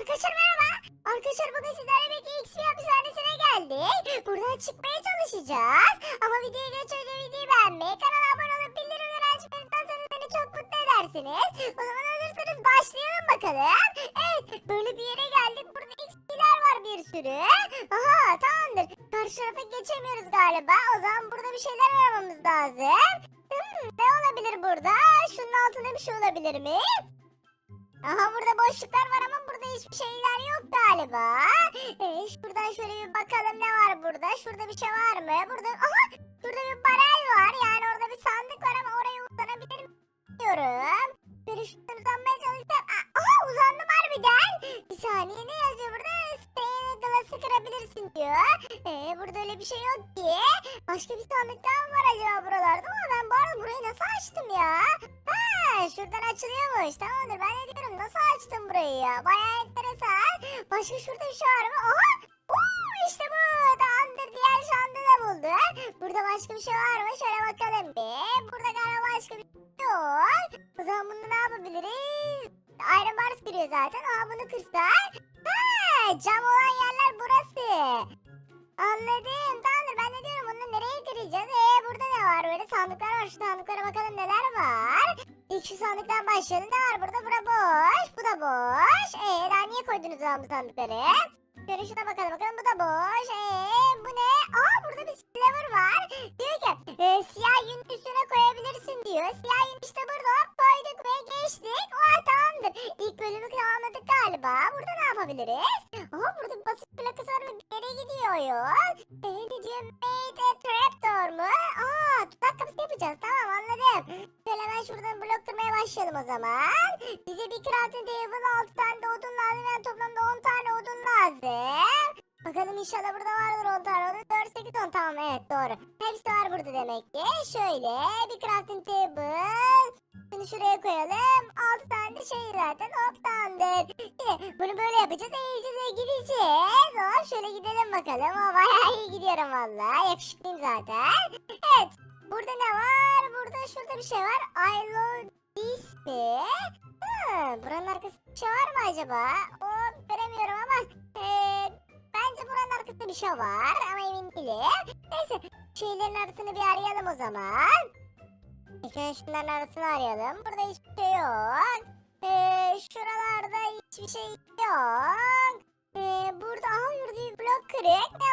Arkadaşlar merhaba. Arkadaşlar bugün sizlerle birlikte XP hapishanesine geldik. Buradan çıkmaya çalışacağız. Ama videoyu geç önce videoyu beğenmeyi, kanala abone olup bildirimleri açmayı unutmazsanız beni çok mutlu edersiniz. O zaman hazırsanız başlayalım bakalım. Evet böyle bir yere geldik. Burada XP'ler var bir sürü. Aha tamamdır. Karşı tarafa geçemiyoruz galiba. O zaman burada bir şeyler aramamız lazım. Hmm, ne olabilir burada? Şunun altında bir şey olabilir mi? Aha burada boşluklar var ama hiçbir şeyler yok galiba. Ee, şuradan şöyle bir bakalım ne var burada. Şurada bir şey var mı? Burada aha şurada bir barel var. Yani orada bir sandık var ama oraya uzanabilir miyim bilmiyorum. Böyle şuradan uzanmaya çalışsam. Aha uzandım harbiden. Bir saniye ne yazıyor burada? Stained glass'ı kırabilirsin diyor. Ee, burada öyle bir şey yok ki. Başka bir sandık daha mı var acaba buralarda? Ama ben bu arada burayı nasıl açtım ya? Şuradan açılıyormuş. Tamamdır ben de diyorum nasıl açtım burayı ya? Bayağı enteresan. Başka şurada bir şey var mı? Aha! Oo, işte bu. Tamamdır diğer sandığı da bulduk. Burada başka bir şey var mı? Şöyle bakalım bir. Burada galiba başka bir şey yok. O zaman bunu ne yapabiliriz? Iron Bars giriyor zaten. Aa bunu kırsak. Ha, cam olan yerler burası. Anladım. Tamamdır ben de diyorum bunu nereye kıracağız? Ee burada ne var? Böyle sandıklar var. Şu sandıklara bakalım neler var. Şu sandıktan başlayalım. Ne var burada? Bura boş. Bu da boş. Ee daha niye koydunuz lan bu sandıkları? Şöyle şuna bakalım bakalım. Bu da boş. Ee bu ne? Aa burada bir silver var. Diyor ki e, siyah yünün üstüne koyabilirsin diyor. Siyah yün işte burada. Hop koyduk ve geçtik. Aa tamamdır. İlk bölümü tamamladık galiba. Burada ne yapabiliriz? Aha burada bir basıp plakası var mı? Bir yere gidiyoruz. Ee, ne diyor? Made a trapdoor mu? Aa tuzak kapısı yapacağız. Tamam anladım. Şöyle hemen şuradan blok kırmaya başlayalım o zaman. Bize bir crafting table 6 tane odun lazım. Yani toplamda 10 tane odun lazım. Bakalım inşallah burada vardır 10 tane odun. 4, 8, 10 tamam evet doğru. Hepsi var burada demek ki. Şöyle bir crafting table. Bunu şuraya koyalım. 6 tane de şey zaten. Hop tamamdır. Yine bunu böyle yapacağız. Eğileceğiz ve gideceğiz. Hop şöyle gidelim bakalım. Aa, bayağı iyi gidiyorum valla. Yakışıklıyım zaten. Evet. Burada ne var? Burada şurada bir şey var. I love this? Ha, buranın arkasında bir şey var mı acaba? O göremiyorum ama eee, bence buranın arkasında bir şey var ama emin değilim. Neyse şeylerin arasını bir arayalım o zaman. İlk önce şunların arasını arayalım. Burada hiçbir şey yok. Eee, şuralarda hiçbir şey yok. Eee, burada aha yurdu blok kırık. Ne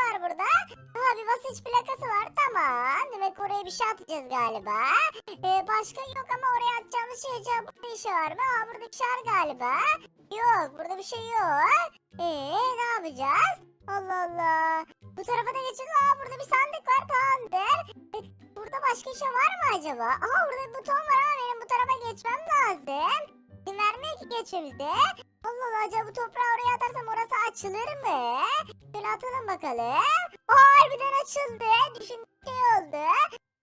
basınç plakası var. Tamam. Demek oraya bir şey atacağız galiba. Ee, başka yok ama oraya atacağımız şey acaba burada şey var mı? Aa burada bir şey var galiba. Yok burada bir şey yok. Ee ne yapacağız? Allah Allah. Bu tarafa da geçelim. Aa burada bir sandık var tamamdır. Ee, burada başka şey var mı acaba? Aa burada bir buton var ama benim bu tarafa geçmem lazım. İzin vermiyor ki geçmemize. Allah Allah acaba bu toprağı oraya atarsam orası açılır mı? Şöyle atalım bakalım. Aa harbiden açıldı. Düşündüğüm şey oldu.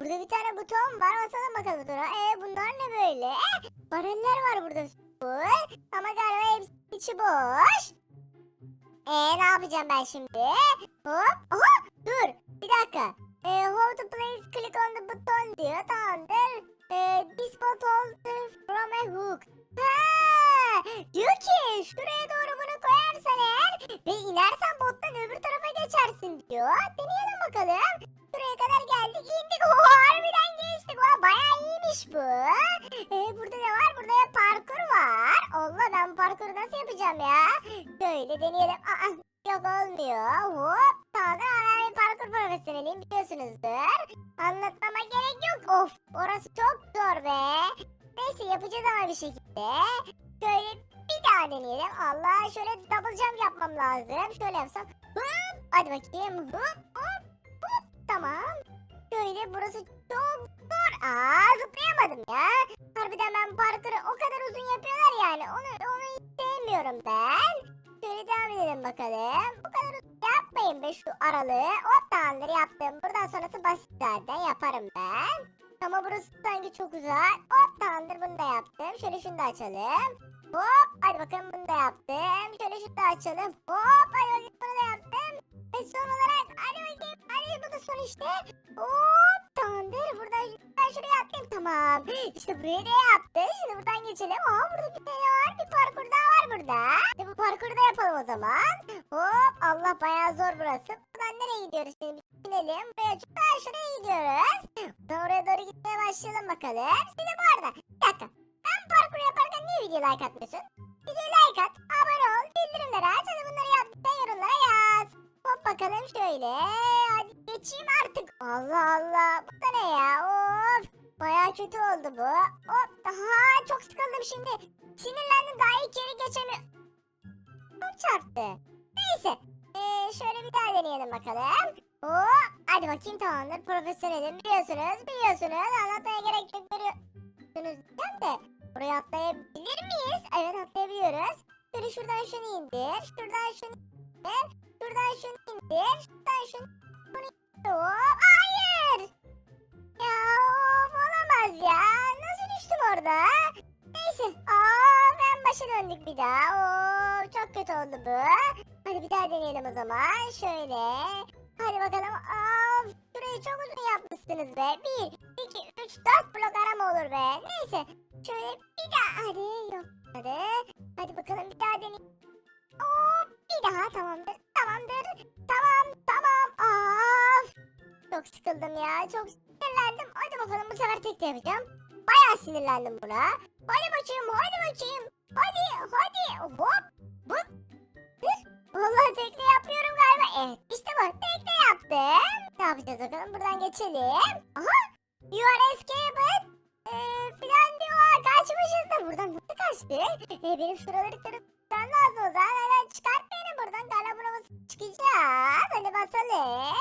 Burada bir tane buton var. Basalım bakalım butona. Ee bunlar ne böyle? Bareller var burada. Ama galiba hepsi içi boş. Ee ne yapacağım ben şimdi? Hop. Aha bakalım. Şuraya kadar geldik indik. Oo, harbiden geçtik. Oo, bayağı iyiymiş bu. Ee, burada ne var? Burada ya parkur var. Allah ben parkuru nasıl yapacağım ya? Şöyle deneyelim. Aa, yok olmuyor. Hop. Tamam ben parkur profesyoneliyim biliyorsunuzdur. Anlatmama gerek yok. Of orası çok zor be. Neyse yapacağız ama bir şekilde. Şöyle bir daha deneyelim. Allah şöyle double jump yapmam lazım. Şöyle yapsam. Hop. Hadi bakayım. Hop hop. Burası çok zor. Aa zıplayamadım ya. Harbiden ben parkuru o kadar uzun yapıyorlar yani. Onu, onu sevmiyorum ben. Şöyle devam edelim bakalım. Bu kadar uzun yapmayın be şu aralığı. Hop tamamdır yaptım. Buradan sonrası basit zaten yaparım ben. Ama burası sanki çok uzak. Hop tamamdır bunu da yaptım. Şöyle şunu da açalım. Hop hadi bakalım bunu da yaptım. Şöyle şunu da açalım. Hop hadi bakayım bunu da yaptım. Ve son olarak hadi bakayım. Hadi bu da son işte. Hop tamamdır. Buradan ben şuraya atlayayım. Tamam. İşte burayı da yaptım. Şimdi buradan geçelim. Aa burada bir tane var. Bir parkur daha var burada. İşte bu parkuru da yapalım o zaman. Hop Allah bayağı zor burası. Buradan nereye gidiyoruz şimdi? Binelim. Buraya daha şuraya gidiyoruz. Buradan doğru gitmeye başlayalım bakalım. Şimdi bu arada bir dakika. Ben parkur yaparken niye video like atmıyorsun? Bakalım şöyle. Hadi geçeyim artık. Allah Allah. Bu da ne ya? Of. Bayağı kötü oldu bu. Hop. Daha çok sıkıldım şimdi. Sinirlendim daha ilk yeri geçemiyorum. Çok çarptı. Neyse. Ee, şöyle bir daha deneyelim bakalım. Oo, hadi bakayım tamamdır. Profesyonelim biliyorsunuz. Biliyorsunuz. Anlatmaya gerek yok. Biliyorsunuz diyeceğim de. Buraya atlayabilir miyiz? Evet atlayabiliyoruz. Şöyle şuradan şunu indir. Şuradan şunu indir. Şuradan şunu indir. Şuradan şunu bunu indir. Hayır. Ya olamaz ya. Nasıl düştüm orada? Neyse. Aa ben başa döndük bir daha. Oo çok kötü oldu bu. Hadi bir daha deneyelim o zaman. Şöyle. Hadi bakalım. Of şurayı çok uzun yapmışsınız be. Bir, iki, üç, dört blok arama olur be. Neyse. Şöyle bir daha. Hadi yok. Hadi. Hadi bakalım bir daha deneyelim. Hop bir daha tamamdır. Tamamdır. Tamam tamam. Of. Çok sıkıldım ya. Çok sinirlendim. Hadi bakalım bu sefer tek yapacağım. Bayağı sinirlendim buna. Hadi bakayım, hadi bakayım. Hadi, hadi. Hop, hop. Vallahi tekne yapıyorum galiba. Evet, işte bu. Tekne yaptım. Ne yapacağız bakalım? Buradan geçelim. Aha. You are escaped. Ee, filan diyor. Kaçmışız da buradan nasıl kaçtık? Ee, benim şuraları kırıp çıkmam lazım o zaman. Hemen çıkart beni buradan. Galiba basıp çıkacağız. Hadi basalım.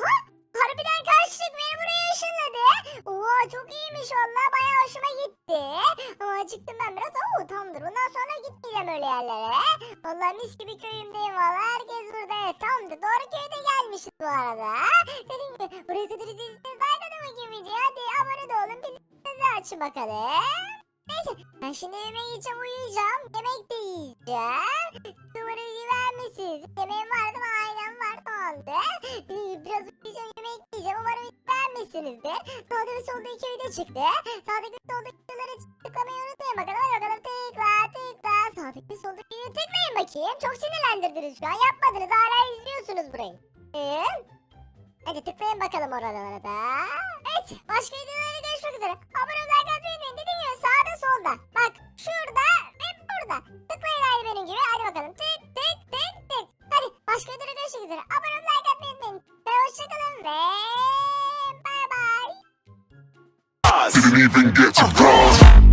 Ha? Harbiden kaçtık beni buraya ışınladı. Oo çok iyiymiş valla bayağı hoşuma gitti. Ama acıktım ben biraz. Oo tamamdır bundan sonra gitmeyeceğim öyle yerlere. Valla mis gibi köyümdeyim valla herkes burada. Evet tamamdır doğru köyde gelmişiz bu arada. Dediğim gibi buraya kadar izlediyseniz like atın bakayım. Hadi abone de olun bildirimleri açın bakalım. Neyse ben şimdi yemeğe yiyeceğim uyuyacağım. Yemek de yiyeceğim. Duvarı vermişsiniz. Yemeğim vardı mı? Aynen var. Ee, Biraz uyuyacağım yemek yiyeceğim. Umarım beğenmişsinizdir. Sağda ve solda iki video çıktı. Sağdaki ve soldaki videoları tıklamayı unutmayın bakalım. Hadi bakalım tıkla tıkla. Sağdaki ve soldaki videoyu tıklayın bakayım. Çok sinirlendirdiniz şu an. Yapmadınız. Hala izliyorsunuz burayı. Ee, hadi tıklayın bakalım oralara da. Evet. Başka videolarda görüşmek üzere. Abone Didn't even get to cross.